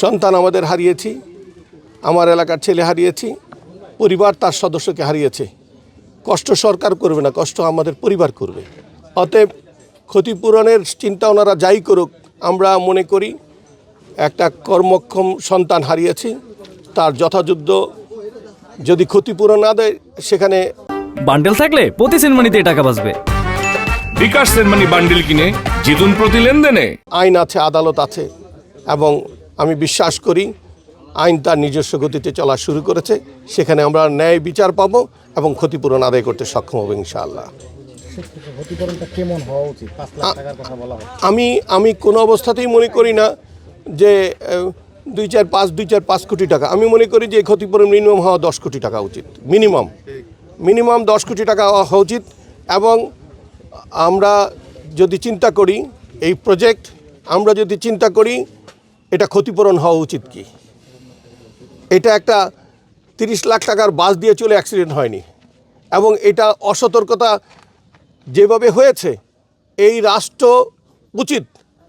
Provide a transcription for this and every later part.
সন্তান আমাদের হারিয়েছি আমার এলাকার ছেলে হারিয়েছি পরিবার তার সদস্যকে হারিয়েছে। কষ্ট সরকার করবে না কষ্ট আমাদের পরিবার করবে। অতএব ক্ষতিপূরণের চিন্তা ওনারা যাই করুক আমরা মনে করি একটা কর্মক্ষম সন্তান হারিয়েছি তার যথাযুদ্ধ যদি ক্ষতিপূরণ না দেয় সেখানে বান্ডেল থাকলে প্রতি সেনমানিতে টাকা বাঁচবে। বিকাশ সেনমানি বান্ডিল কিনে জিতুন প্রতি লেনদেনে। আইন আছে আদালত আছে এবং আমি বিশ্বাস করি আইন তার নিজস্ব গতিতে চলা শুরু করেছে। সেখানে আমরা ন্যায় বিচার পাবো এবং ক্ষতিপূরণ আদায় করতে সক্ষম হব ইনশাআল্লাহ। আমি আমি কোনো অবস্থাতেই মনে করি না যে দুই চার পাঁচ দুই চার পাঁচ কোটি টাকা। আমি মনে করি যে ক্ষতিপূরণ মিনিমাম হওয়া দশ কোটি টাকা উচিত। মিনিমাম। মিনিমাম দশ কোটি টাকা হওয়া উচিত এবং আমরা যদি চিন্তা করি এই প্রজেক্ট আমরা যদি চিন্তা করি এটা ক্ষতিপূরণ হওয়া উচিত কি? এটা একটা তিরিশ লাখ টাকার বাস দিয়ে চলে অ্যাক্সিডেন্ট হয়নি। এবং এটা অসতর্কতা যেভাবে হয়েছে, এই রাষ্ট্র উচিত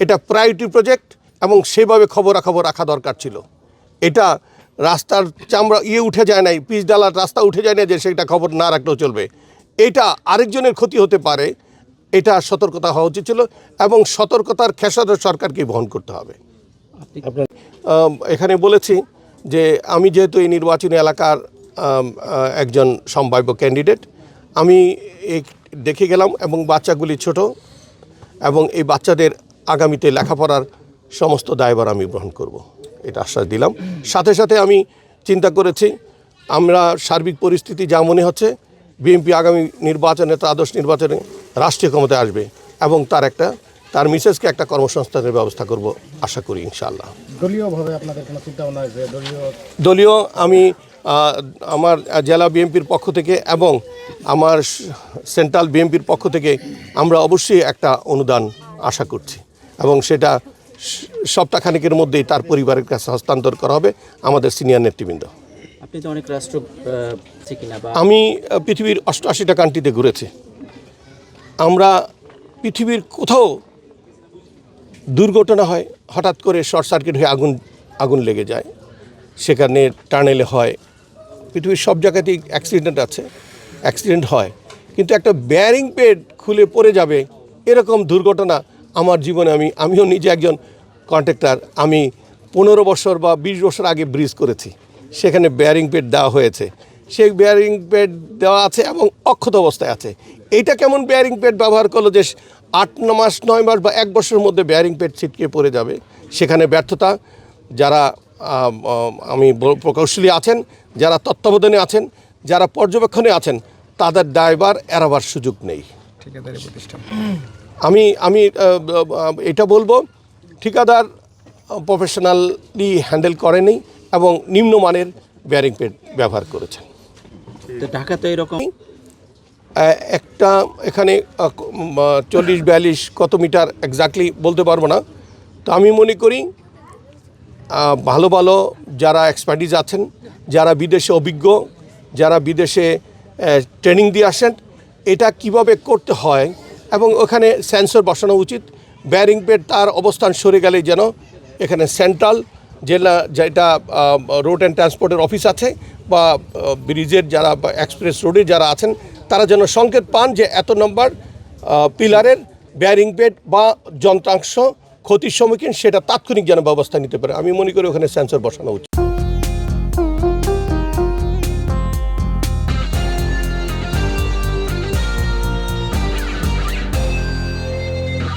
এটা প্রায়োরিটি প্রজেক্ট এবং সেভাবে খবরাখবর রাখা দরকার ছিল। এটা রাস্তার চামড়া ইয়ে উঠে যায় নাই, পিচ ডালার রাস্তা উঠে যায় না যে সেটা খবর না রাখলেও চলবে। এটা আরেকজনের ক্ষতি হতে পারে, এটা সতর্কতা হওয়া উচিত ছিল এবং সতর্কতার খেসারত সরকারকে বহন করতে হবে। এখানে বলেছি যে আমি যেহেতু এই নির্বাচনী এলাকার একজন সম্ভাব্য ক্যান্ডিডেট আমি দেখে গেলাম এবং বাচ্চাগুলি ছোট এবং এই বাচ্চাদের আগামীতে লেখাপড়ার সমস্ত দায়ভার আমি গ্রহণ করব। এটা আশ্বাস দিলাম। সাথে সাথে আমি চিন্তা করেছি, আমরা সার্বিক পরিস্থিতি যা মনে হচ্ছে, বিএনপি আগামী নির্বাচনে আদর্শ নির্বাচনে রাষ্ট্রীয় ক্ষমতায় আসবে এবং তার একটা তার মিসেসকে একটা কর্মসংস্থানের ব্যবস্থা করব আশা করি ইনশাআল্লাহ। দলীয়ভাবে আপনাদের কোনো চিন্তা ভাবনা আছে? দলীয় দলীয় আমি আমার জেলা বিএনপির পক্ষ থেকে এবং আমার সেন্ট্রাল বিএনপির পক্ষ থেকে আমরা অবশ্যই একটা অনুদান আশা করছি। এবং সেটা সপ্তাহখানেকের মধ্যেই তার পরিবারের কাছে হস্তান্তর করা হবে আমাদের সিনিয়র নেতৃবৃন্দ। আপনি তো অনেক রাষ্ট্র আহ, আছে কিনা বা আমি পৃথিবীর অষ্টআশিটা কান্ট্রিতে ঘুরেছি। আমরা পৃথিবীর কোথাও দুর্ঘটনা হয়, হঠাৎ করে শর্ট সার্কিট হয়ে আগুন আগুন লেগে যায়। সেখানে টানেলে হয়। পৃথিবীর সব জায়গাতেই অ্যাক্সিডেন্ট আছে অ্যাক্সিডেন্ট হয়। কিন্তু একটা বেয়ারিং পেড খুলে পড়ে যাবে এরকম দুর্ঘটনা আমার জীবনে আমি, আমিও নিজে একজন কন্ট্রাক্টর আমি পনেরো বছর বা বিশ বছর আগে ব্রিজ করেছি। সেখানে বেয়ারিং পেড দেওয়া হয়েছে। সেই বেয়ারিং পেড দেওয়া আছে এবং অক্ষত অবস্থায় আছে। এইটা কেমন বেয়ারিং পেড ব্যবহার করল যে আট ন মাস নয় মাস বা এক বছরের মধ্যে বেয়ারিং পেড ছিটকে পড়ে যাবে? সেখানে ব্যর্থতা যারা আম, প্রকৌশলী আছেন যারা তত্ত্বাবধানে আছেন যারা পর্যবেক্ষণে আছেন তাদের ড্রাইভার এড়াবার সুযোগ নেই। আমি আমি এটা বলব ঠিকাদার প্রফেশনালি হ্যান্ডেল করেনি এবং নিম্নমানের বেয়ারিং পেড ব্যবহার করেছেন। ঢাকাতে এরকম? একটা এখানে চল্লিশ, বিয়াল্লিশ কত মিটার এক্স্যাক্টলি বলতে পারব না। তো আমি মনে করি ভালো ভালো যারা এক্সপার্টিস আছেন, যারা বিদেশে অভিজ্ঞ, যারা বিদেশে ট্রেনিং দিয়ে আসেন, এটা কীভাবে করতে হয় এবং ওখানে সেন্সর বসানো উচিত ব্যারিং পেড তার অবস্থান সরে গেলে যেন এখানে সেন্ট্রাল জেলা যেটা রোড অ্যান্ড ট্রান্সপোর্টের অফিস আছে বা ব্রিজের যারা বা এক্সপ্রেস রোডে যারা আছেন, তারা যেন সংকেত পান যে এত নম্বর পিলারের ব্যারিং পেড বা যন্ত্রাংশ ক্ষতির সম্মুখীন, সেটা তাৎক্ষণিক যেন ব্যবস্থা নিতে পারে। আমি মনে করি ওখানে সেন্সর বসানো উচিত।